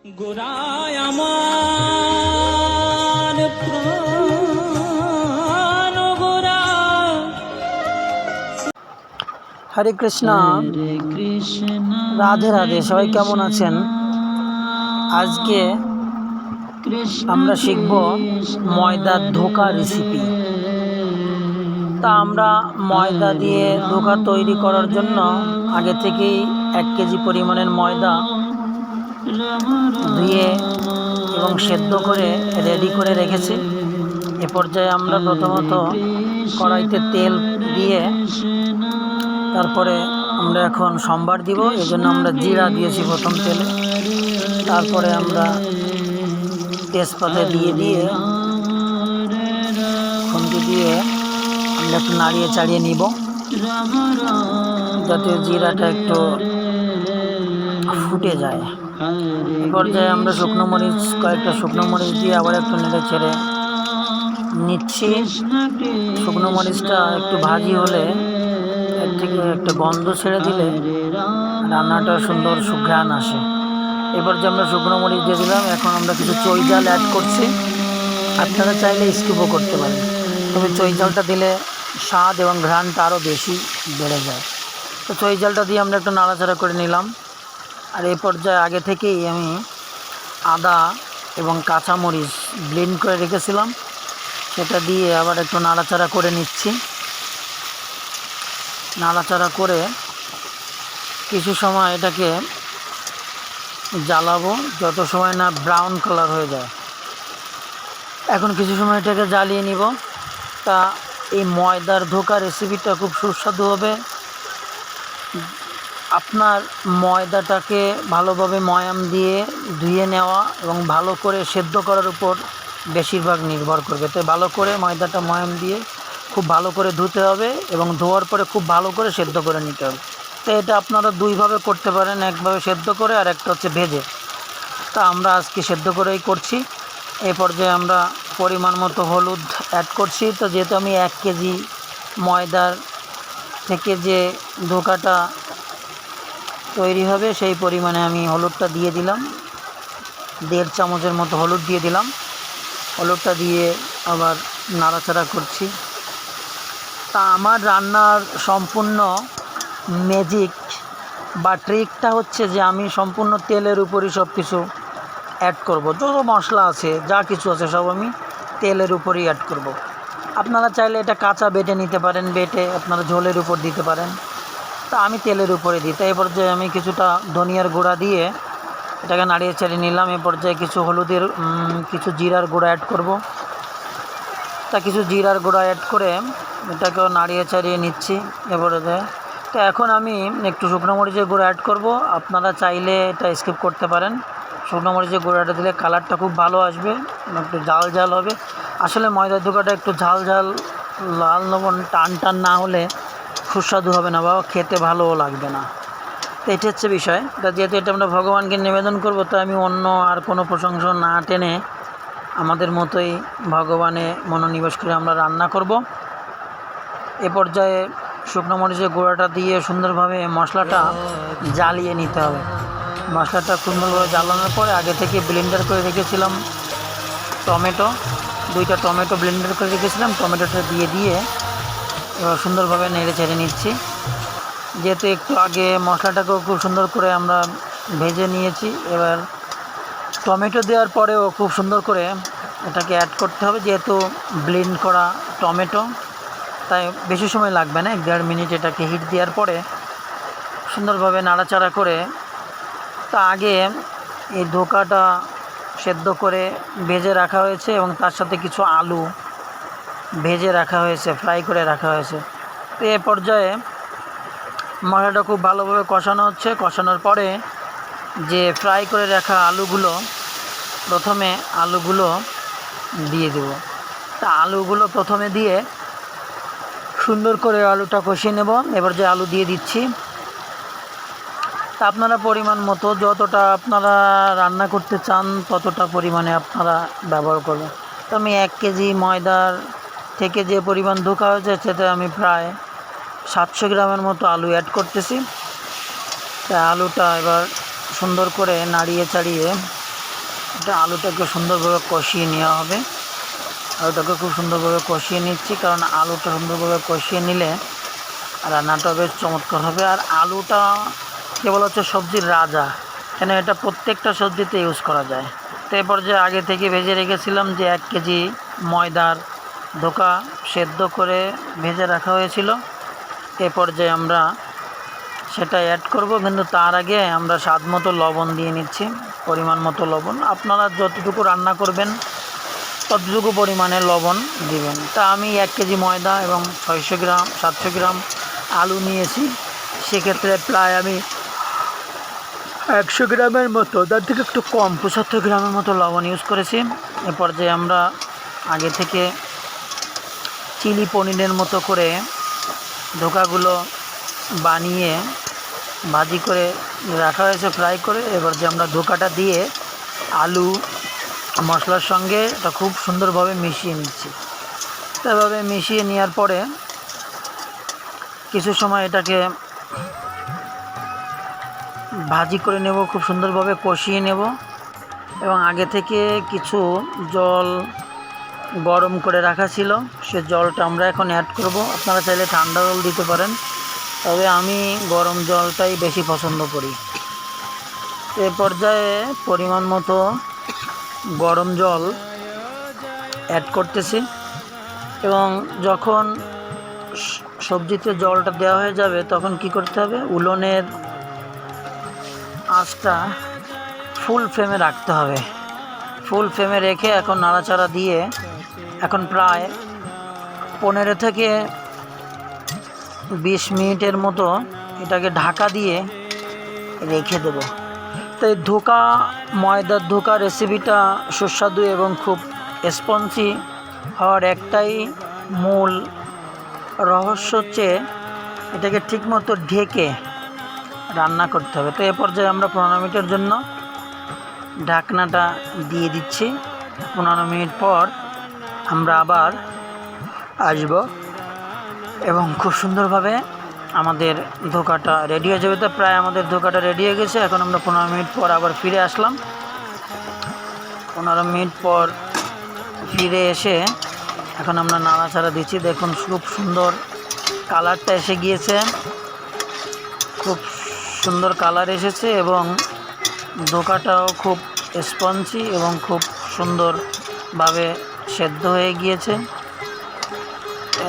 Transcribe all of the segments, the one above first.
আমার হরে কৃষ্ণ। কৃষ্ণ। রাধে রাধে সবাই কেমন আছেন? আজকে আমরা শিখব ময়দার ধোকা রেসিপি তা আমরা ময়দা দিয়ে ধোকা তৈরি করার জন্য আগে থেকেই এক কেজি পরিমাণের ময়দা ধুয়ে এবং সেদ্ধ করে রেডি করে রেখেছি। এ পর্যায়ে আমরা প্রথমত কড়াইতে তেল দিয়ে তারপরে আমরা এখন সম্বার দিব, এই জন্য আমরা জিরা দিয়েছি প্রথম তেলে। তারপরে আমরা তেজপাতা দিয়ে দিয়ে খুন্তি দিয়ে আমরা একটু নাড়িয়ে চাড়িয়ে নিব, যাতে জিরাটা একটু ফুটে যায়। পর্যায়ে আমরা শুকনো মরিচ, কয়েকটা শুকনো মরিচ দিয়ে আবার একটু নেড়ে ছেড়ে নিচ্ছি। শুকনো মরিচটা একটু ভাজি হলে এর থেকে একটা গন্ধ ছেড়ে দিলে রান্নাটা সুন্দর সুঘ্রাণ আসে। এবার যে আমরা শুকনো মরিচ দিয়ে দিলাম। এখন আমরা কিছু চই জাল অ্যাড করছি। আপনারা চাইলে স্কিপও করতে পারেন। তবে চই জালটা দিলে স্বাদ এবং ঘ্রাণটা আরও বেশি বেড়ে যায়। তো চই জালটা দিয়ে আমরা একটু নাড়াচাড়া করে নিলাম। আর এই পর্যায়ে আগে থেকেই আমি আদা এবং কাঁচামরিচ ব্লেন্ড করে রেখেছিলাম। সেটা দিয়ে আবার একটু নাড়াচাড়া করে নিচ্ছি। নাড়াচাড়া করে কিছু সময় এটাকে জ্বালাবো, যত সময় না ব্রাউন কালার হয়ে যায়। এখন কিছু সময় এটাকে জ্বালিয়ে নিব। তা এই ময়দার ধোকা রেসিপিটা খুব সুস্বাদু হবে। আপনার ময়দাটাকে ভালোভাবে ময়াম দিয়ে ধুয়ে নেওয়া এবং ভালো করে সেদ্ধ করার উপর বেশিরভাগ নির্ভর করবে। তাই ভালো করে ময়দাটা ময়াম দিয়ে খুব ভালো করে ধুতে হবে এবং ধোয়ার পরে খুব ভালো করে সেদ্ধ করে নিতে হবে। তো এটা আপনারা দুইভাবে করতে পারেন, একভাবে সেদ্ধ করে আর একটা হচ্ছে ভেজে। তা আমরা আজকে সেদ্ধ করেই করছি। এই পর্যায়ে আমরা পরিমাণ মতো হলুদ অ্যাড করছি। তো যেহেতু আমি এক কেজি ময়দার থেকে যে ধোকাটা তৈরি হবে, সেই পরিমাণে আমি হলুদটা দিয়ে দিলাম। দেড় চামচের মতো হলুদ দিয়ে দিলাম। হলুদটা দিয়ে আবার নাড়াচাড়া করছি। তা আমার রান্নার সম্পূর্ণ ম্যাজিক বা ট্রিকটা হচ্ছে যে আমি সম্পূর্ণ তেলের উপরই সব কিছু অ্যাড করব। যত মশলা আছে, যা কিছু আছে সব আমি তেলের উপরই অ্যাড করব। আপনারা চাইলে এটা কাঁচা বেটে নিতে পারেন, বেটে আপনারা ঝোলের উপর দিতে পারেন। তা আমি তেলের উপরে দিই। তাই এই পর্যায়ে আমি কিছুটা ধনিয়ার গুঁড়া দিয়ে এটাকে নাড়িয়ে চাড়িয়ে নিলাম। এই পর্যায়ে কিছু হলুদের কিছু জিরার গুঁড়া অ্যাড করব। তা কিছু জিরার গুঁড়া অ্যাড করে এটাকেও নাড়িয়ে চাড়িয়ে নিচ্ছি এবারে যে তো এখন আমি একটু শুকনো মরিচের গুঁড়ো অ্যাড করব। আপনারা চাইলে এটা স্কিপ করতে পারেন। শুকনো মরিচের গুঁড়োটা দিলে কালারটা খুব ভালো আসবে, একটু ঝাল ঝাল হবে। আসলে ময়দার ধোকাটা একটু ঝাল ঝাল, লাল লবণ টান টান না হলে সুস্বাদু হবে না বা খেতে ভালোও লাগবে না। তো এটা হচ্ছে বিষয়। তা যেহেতু এটা আমরা ভগবানকে নিবেদন করব, তো আমি অন্য আর কোনো প্রশংসা না টেনে আমাদের মতোই ভগবানে মনোনিবেশ করে আমরা রান্না করব। এ পর্যায়ে শুকনো মরিচের গুঁড়াটা দিয়ে সুন্দরভাবে মশলাটা জ্বালিয়ে নিতে হবে। মশলাটা সুন্দরভাবে জ্বালানোর পরে আগে থেকে ব্লেন্ডার করে রেখেছিলাম টমেটো। দুইটা টমেটো ব্লেন্ডার করে রেখেছিলাম। টমেটোটা দিয়ে দিয়ে সুন্দরভাবে নেড়ে ছেড়ে নিচ্ছি। যেহেতু একটু আগে মশলাটাকেও খুব সুন্দর করে আমরা ভেজে নিয়েছি, এবার টমেটো দেওয়ার পরেও খুব সুন্দর করে এটাকে অ্যাড করতে হবে, যেহেতু ব্লেন্ড করা টমেটো, তাই বেশি সময় লাগবে না, এক দেড় মিনিট এটাকে হিট দেওয়ার পরে সুন্দরভাবে নাড়াচাড়া করে তা আগে এই ধোকাটা সেদ্ধ করে ভেজে রাখা হয়েছে এবং তার সাথে কিছু আলু ভেজে রাখা হয়েছে ফ্রাই করে রাখা হয়েছে। তো এ পর্যায়ে মশলাটা খুব ভালোভাবে কষানো হচ্ছে। কষানোর পরে যে ফ্রাই করে রাখা আলুগুলো, প্রথমে আলুগুলো দিয়ে দেব। তা আলুগুলো প্রথমে দিয়ে সুন্দর করে আলুটা কষিয়ে নেব। এবার যে আলু দিয়ে দিচ্ছি, তা আপনারা পরিমাণ মতো, যতটা আপনারা রান্না করতে চান, ততটা পরিমাণে আপনারা ব্যবহার করবেন। তো আমি এক কেজি ময়দার থেকে যে পরিমাণ ধোকা হয়েছে সেটা আমি প্রায় সাতশো গ্রামের মতো আলু অ্যাড করতেছি। তা আলুটা এবার সুন্দর করে নাড়িয়ে চাড়িয়ে এটা আলুটাকে সুন্দরভাবে কষিয়ে নেওয়া হবে। আলুটাকে খুব সুন্দরভাবে কষিয়ে নিচ্ছি, কারণ আলুটা সুন্দরভাবে কষিয়ে নিলে রান্নাটা বেশ চমৎকার হবে। আর আলুটা কেবল হচ্ছে সবজির রাজা, কেন এটা প্রত্যেকটা সবজিতে ইউজ করা যায়। তো এরপর যে আগে থেকে ভেজে রেখেছিলাম যে এক কেজি ময়দার ধোকা সেদ্ধ করে ভেজে রাখা হয়েছিল। এ পর্যায়ে আমরা সেটা অ্যাড করব, কিন্তু তার আগে আমরা স্বাদ মতো লবণ দিয়ে নিচ্ছি, পরিমাণ মতো লবণ। আপনারা যতটুকু রান্না করবেন, ততটুকু পরিমাণে লবণ দিবেন। তা আমি এক কেজি ময়দা এবং ছয়শো গ্রাম, সাতশো গ্রাম আলু নিয়েছি। সেক্ষেত্রে প্রায় আমি একশো গ্রামের মতো, তার থেকে একটু কম, পঁচাত্তর গ্রামের মতো লবণ ইউজ করেছি। এ পর্যায়ে আমরা আগে থেকে চিলি পনিরের মতো করে ধোকাগুলো বানিয়ে ভাজি করে রাখা হয়েছে ফ্রাই করে। এবার যে আমরা ধোকাটা দিয়ে আলু, মশলার সঙ্গে এটা খুব সুন্দরভাবে মিশিয়ে নিচ্ছি। এভাবে মিশিয়ে নেওয়ার পরে কিছু সময় এটাকে ভাজি করে নেব, খুব সুন্দরভাবে কষিয়ে নেব। এবং আগে থেকে কিছু জল গরম করে রাখা ছিল, সে জলটা আমরা এখন অ্যাড করব। আপনারা চাইলে ঠান্ডা জল দিতে পারেন, তবে আমি গরম জলটাই বেশি পছন্দ করি। এ পর্যায়ে পরিমাণ মতো গরম জল অ্যাড করতেছি এবং যখন সবজিতে জলটা দেওয়া হয়ে যাবে, তখন কি করতে হবে? উলনের আঁচটা ফুল ফ্লেমে রাখতে হবে। ফুল ফ্লেমে রেখে এখন নাড়াচাড়া দিয়ে এখন প্রায় পনেরো থেকে বিশ মিনিটের মতো এটাকে ঢাকা দিয়ে রেখে দেব। তো এই ধোকা, ময়দার ধোকা রেসিপিটা সুস্বাদু এবং খুব স্পঞ্জি হওয়ার একটাই মূল রহস্য হচ্ছে এটাকে ঠিকমতো ঢেকে রান্না করতে হবে। তো এ পর্যায়ে আমরা পনেরো মিনিটের জন্য ঢাকনাটা দিয়ে দিচ্ছি। পনেরো মিনিট পর আমরা আবার আসব এবং খুব সুন্দরভাবে আমাদের ধোকাটা রেডি হয়ে যাবে। তো প্রায় আমাদের ধোকাটা রেডি হয়ে গেছে। এখন আমরা পনেরো মিনিট পর আবার ফিরে আসলাম। পনেরো মিনিট পর ফিরে এসে এখন আমরা নাড়াচাড়া দিচ্ছি। দেখুন, খুব সুন্দর কালারটা এসে গিয়েছে। খুব সুন্দর কালার এসেছে এবং ধোকাটাও খুব স্পঞ্জি এবং খুব সুন্দরভাবে সেদ্ধ হয়ে গিয়েছে।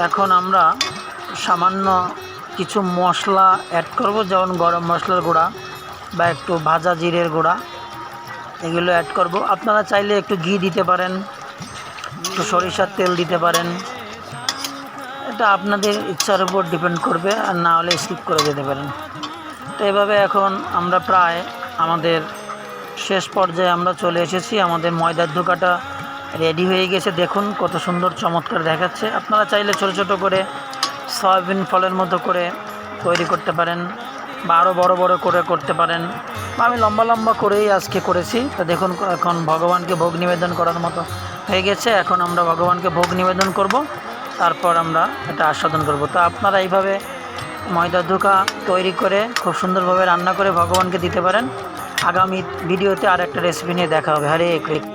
এখন আমরা সামান্য কিছু মশলা অ্যাড করব, যেমন গরম মশলার গুঁড়া বা একটু ভাজা জিরের গুঁড়া, এগুলো অ্যাড করব। আপনারা চাইলে একটু ঘি দিতে পারেন, একটু সরিষার তেল দিতে পারেন। এটা আপনাদের ইচ্ছার উপর ডিপেন্ড করবে, আর না হলে স্কিপ করে যেতে পারেন। তো এভাবে এখন আমরা প্রায় আমাদের শেষ পর্যায়ে আমরা চলে এসেছি। আমাদের ময়দার ধোকাটা রেডি হয়ে গেছে। দেখুন কত সুন্দর চমৎকার দেখাচ্ছে। আপনারা চাইলে ছোট ছোট করে সয়াবিন ফলের মতো করে তৈরি করতে পারেন বা আরও বড় বড় করে করতে পারেন। আমি লম্বা লম্বা করেই আজকে করেছি। তো দেখুন এখন ভগবানকে ভোগ নিবেদন করার মতো হয়ে গেছে। এখন আমরা ভগবানকে ভোগ নিবেদন করব। তারপর আমরা এটা আস্বাদন করব। তো আপনারা এইভাবে ময়দা ধোকা তৈরি করে খুব সুন্দরভাবে রান্না করে ভগবানকে দিতে পারেন। আগামী ভিডিওতে আর একটা রেসিপি নিয়ে দেখা হবে। হরে কৃষ্ণ।